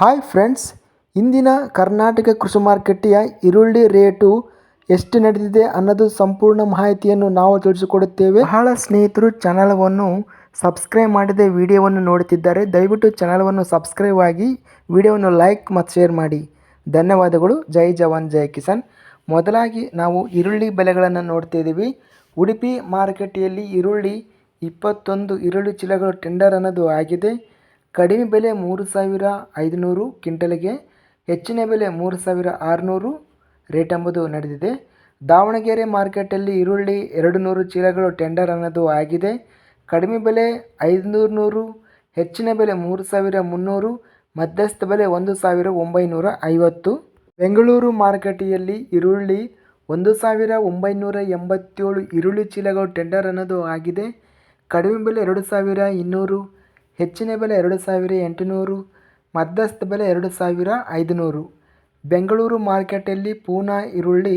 Hi friends ಇಂದಿನ ಕರ್ನಾಟಕ ಕೃಷಿ ಮಾರುಕಟ್ಟೆಯ ಈರುಳ್ಳಿ ರೇಟು ಎಷ್ಟು ನಡೆದಿದೆ ಅನ್ನೋದು ಸಂಪೂರ್ಣ ಮಾಹಿತಿಯನ್ನು ನಾವು ತಿಳಿಸಿಕೊಡುತ್ತೇವೆ. ಬಹಳ ಸ್ನೇಹಿತರು ಚಾನಲವನ್ನು ಸಬ್ಸ್ಕ್ರೈಬ್ ಮಾಡದೆ ವಿಡಿಯೋವನ್ನು ನೋಡುತ್ತಿದ್ದಾರೆ. ದಯವಿಟ್ಟು ಚಾನಲವನ್ನು ಸಬ್ಸ್ಕ್ರೈಬ್ ಆಗಿ ವಿಡಿಯೋವನ್ನು ಲೈಕ್ ಮತ್ತು ಶೇರ್ ಮಾಡಿ. ಧನ್ಯವಾದಗಳು. ಜೈ ಜವಾನ್, ಜೈ ಕಿಸಾನ್. ಮೊದಲಾಗಿ ನಾವು ಈರುಳ್ಳಿ ಬೆಲೆಗಳನ್ನು ನೋಡ್ತಿದ್ದೀವಿ ಉಡುಪಿ ಮಾರುಕಟ್ಟೆಯಲ್ಲಿ ಈರುಳ್ಳಿ ಇಪ್ಪತ್ತೊಂದು ಈರುಳ್ಳಿ ಚೀಲಗಳು ಟೆಂಡರ್ ಅನ್ನೋದು ಆಗಿದೆ. ಕಡಿಮೆ ಬೆಲೆ ಮೂರು ಸಾವಿರ ಐದುನೂರು ಕ್ವಿಂಟಲಿಗೆ ಹೆಚ್ಚಿನ ಬೆಲೆ ಮೂರು ಸಾವಿರ ಆರುನೂರು ರೇಟ್ ಎಂಬುದು ನಡೆದಿದೆ. ದಾವಣಗೆರೆ ಮಾರ್ಕೆಟಲ್ಲಿ ಈರುಳ್ಳಿ ಎರಡು ನೂರು ಚೀಲಗಳು ಟೆಂಡರ್ ಅನ್ನೋದು ಆಗಿದೆ. ಕಡಿಮೆ ಬೆಲೆ ಐದುನೂರು ನೂರು ಹೆಚ್ಚಿನ ಬೆಲೆ ಮೂರು ಸಾವಿರ ಮುನ್ನೂರು, ಮಧ್ಯಸ್ಥ ಬೆಲೆ ಒಂದು ಸಾವಿರ ಒಂಬೈನೂರ ಐವತ್ತು. ಬೆಂಗಳೂರು ಮಾರುಕಟ್ಟೆಯಲ್ಲಿ ಈರುಳ್ಳಿ ಒಂದು ಸಾವಿರ ಒಂಬೈನೂರ ಎಂಬತ್ತೇಳು ಈರುಳ್ಳಿ ಚೀಲಗಳು ಟೆಂಡರ್ ಅನ್ನೋದು ಆಗಿದೆ. ಕಡಿಮೆ ಬೆಲೆ ಎರಡು ಸಾವಿರ ಇನ್ನೂರು ಹೆಚ್ಚಿನ ಬೆಲೆ ಎರಡು ಸಾವಿರ ಎಂಟುನೂರು, ಮಧ್ಯಸ್ಥ ಬೆಲೆ ಎರಡು ಸಾವಿರ ಐದುನೂರು. ಬೆಂಗಳೂರು ಮಾರ್ಕೆಟಲ್ಲಿ ಪೂನಾ ಈರುಳ್ಳಿ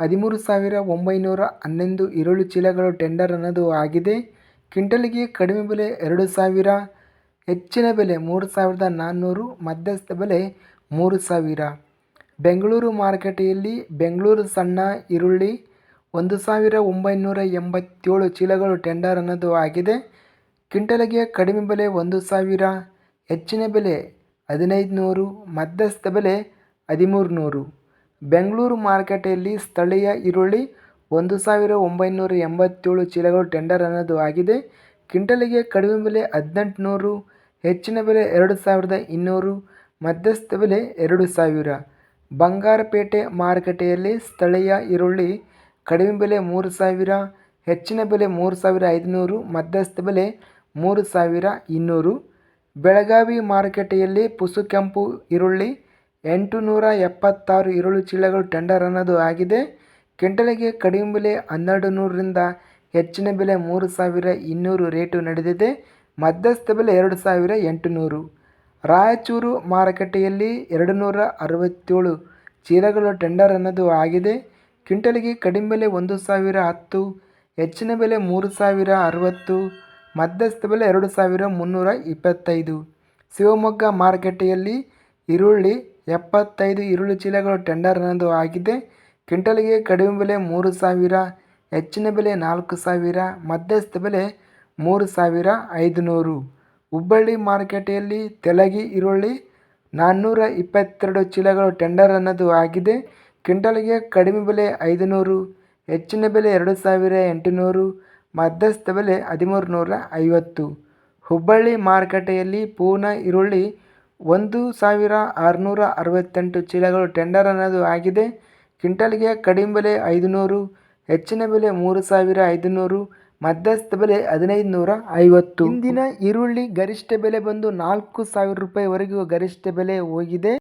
ಹದಿಮೂರು ಸಾವಿರ ಒಂಬೈನೂರ ಹನ್ನೊಂದು ಈರುಳ್ಳಿ ಚೀಲಗಳು ಟೆಂಡರ್ ಅನ್ನೋದು ಆಗಿದೆ. ಕ್ವಿಂಟಲ್ಗೆ ಕಡಿಮೆ ಬೆಲೆ ಎರಡು ಸಾವಿರ, ಹೆಚ್ಚಿನ ಬೆಲೆ ಮೂರು ಸಾವಿರದ ನಾನ್ನೂರು, ಮಧ್ಯಸ್ಥ ಬೆಲೆ ಮೂರು ಸಾವಿರ. ಬೆಂಗಳೂರು ಮಾರುಕಟ್ಟೆಯಲ್ಲಿ ಬೆಂಗಳೂರು ಸಣ್ಣ ಈರುಳ್ಳಿ ಒಂದು ಸಾವಿರ ಒಂಬೈನೂರ ಎಂಬತ್ತೇಳು ಚೀಲಗಳು ಟೆಂಡರ್ ಅನ್ನೋದು ಆಗಿದೆ. ಕ್ವಿಂಟಲ್ಗೆ ಕಡಿಮೆ ಬೆಲೆ ಒಂದು ಸಾವಿರ, ಹೆಚ್ಚಿನ ಬೆಲೆ ಹದಿನೈದು ನೂರು ಮಧ್ಯಸ್ಥ ಬೆಲೆ ಹದಿಮೂರು ನೂರು ಬೆಂಗಳೂರು ಮಾರುಕಟ್ಟೆಯಲ್ಲಿ ಸ್ಥಳೀಯ ಈರುಳ್ಳಿ ಒಂದು ಸಾವಿರ ಒಂಬೈನೂರ ಎಂಬತ್ತೇಳು ಚೀಲಗಳು ಟೆಂಡರ್ ಅನ್ನೋದು ಆಗಿದೆ. ಕ್ವಿಂಟಲಿಗೆ ಕಡಿಮೆ ಬೆಲೆ ಹದಿನೆಂಟು ನೂರು ಹೆಚ್ಚಿನ ಬೆಲೆ ಎರಡು ಸಾವಿರದ ಇನ್ನೂರು, ಮಧ್ಯಸ್ಥ ಬೆಲೆ ಎರಡು ಸಾವಿರ. ಬಂಗಾರಪೇಟೆ ಮಾರುಕಟ್ಟೆಯಲ್ಲಿ ಸ್ಥಳೀಯ ಈರುಳ್ಳಿ ಕಡಿಮೆ ಬೆಲೆ ಮೂರು ಸಾವಿರ, ಹೆಚ್ಚಿನ ಬೆಲೆ ಮೂರು ಸಾವಿರ ಐದುನೂರು, ಮಧ್ಯಸ್ಥ ಬೆಲೆ ಮೂರು ಸಾವಿರ ಇನ್ನೂರು. ಬೆಳಗಾವಿ ಮಾರುಕಟ್ಟೆಯಲ್ಲಿ ಪುಸುಕೆಂಪು ಈರುಳ್ಳಿ ಎಂಟು ನೂರ ಎಪ್ಪತ್ತಾರು ಈರುಳ್ಳಿ ಚೀಲಗಳು ಟೆಂಡರ್ ಅನ್ನೋದು ಆಗಿದೆ. ಕ್ವಿಂಟಲಿಗೆ ಕಡಿಮೆ ಬೆಲೆ ಹನ್ನೆರಡು ನೂರರಿಂದ ಹೆಚ್ಚಿನ ಬೆಲೆ ಮೂರು ಸಾವಿರ ಇನ್ನೂರು ರೇಟು ನಡೆದಿದೆ. ಮಧ್ಯಸ್ಥ ಬೆಲೆ ಎರಡು ಸಾವಿರ ಎಂಟುನೂರು. ರಾಯಚೂರು ಮಾರುಕಟ್ಟೆಯಲ್ಲಿ ಎರಡು ನೂರ ಅರವತ್ತೇಳು ಚೀಲಗಳು ಟೆಂಡರ್ ಅನ್ನೋದು ಆಗಿದೆ. ಕ್ವಿಂಟಲಿಗೆ ಕಡಿಮೆ ಬೆಲೆ ಒಂದು ಸಾವಿರ ಹತ್ತು, ಹೆಚ್ಚಿನ ಬೆಲೆ ಮೂರು ಸಾವಿರ ಅರವತ್ತು. ಮಧ್ಯಸ್ಥ ಬೆಲೆ ಎರಡು ಸಾವಿರ ಮುನ್ನೂರ ಇಪ್ಪತ್ತೈದು. ಶಿವಮೊಗ್ಗ ಮಾರುಕಟ್ಟೆಯಲ್ಲಿ ಈರುಳ್ಳಿ ಎಪ್ಪತ್ತೈದು, ಈರುಳ್ಳಿ ಚೀಲಗಳು ಟೆಂಡರ್ ಅನ್ನೋದು ಆಗಿದೆ. ಕ್ವಿಂಟಲ್ಗೆ ಕಡಿಮೆ ಬೆಲೆ ಮೂರು ಸಾವಿರ, ಹೆಚ್ಚಿನ ಬೆಲೆ ನಾಲ್ಕು ಸಾವಿರ, ಮಧ್ಯಸ್ಥ ಬೆಲೆ ಮೂರು ಸಾವಿರ ಐದುನೂರು. ಹುಬ್ಬಳ್ಳಿ ಮಾರುಕಟ್ಟೆಯಲ್ಲಿ ತೆಲಗಿ ಈರುಳ್ಳಿ ನಾನ್ನೂರ ಇಪ್ಪತ್ತೆರಡು ಚೀಲಗಳು ಟೆಂಡರ್ ಅನ್ನೋದು ಆಗಿದೆ. ಕ್ವಿಂಟಲ್ಗೆ ಕಡಿಮೆ ಬೆಲೆ ಐದುನೂರು, ಹೆಚ್ಚಿನ ಬೆಲೆ ಎರಡು ಸಾವಿರ ಎಂಟುನೂರು. ಮಧ್ಯಸ್ಥ ಬೆಲೆ ಹದಿಮೂರು ನೂರ ಐವತ್ತು ಹುಬ್ಬಳ್ಳಿ ಮಾರುಕಟ್ಟೆಯಲ್ಲಿ ಪೂನಾ ಈರುಳ್ಳಿ ಒಂದು ಸಾವಿರ ಆರುನೂರ ಅರವತ್ತೆಂಟು ಚೀಲಗಳು ಟೆಂಡರ್ ಅನ್ನೋದು ಆಗಿದೆ. ಕ್ವಿಂಟಲ್ಗೆ ಕಡಿಮೆ ಬೆಲೆ ಐದುನೂರು, ಹೆಚ್ಚಿನ ಬೆಲೆ ಮೂರು ಸಾವಿರ ಐದುನೂರು, ಮಧ್ಯಸ್ಥ ಬೆಲೆ ಹದಿನೈದು ನೂರ ಐವತ್ತು ಇಂದಿನ ಈರುಳ್ಳಿ ಗರಿಷ್ಠ ಬೆಲೆ ಬಂದು ನಾಲ್ಕು ಸಾವಿರ ರೂಪಾಯಿವರೆಗೂ ಗರಿಷ್ಠ ಬೆಲೆ ಹೋಗಿದೆ.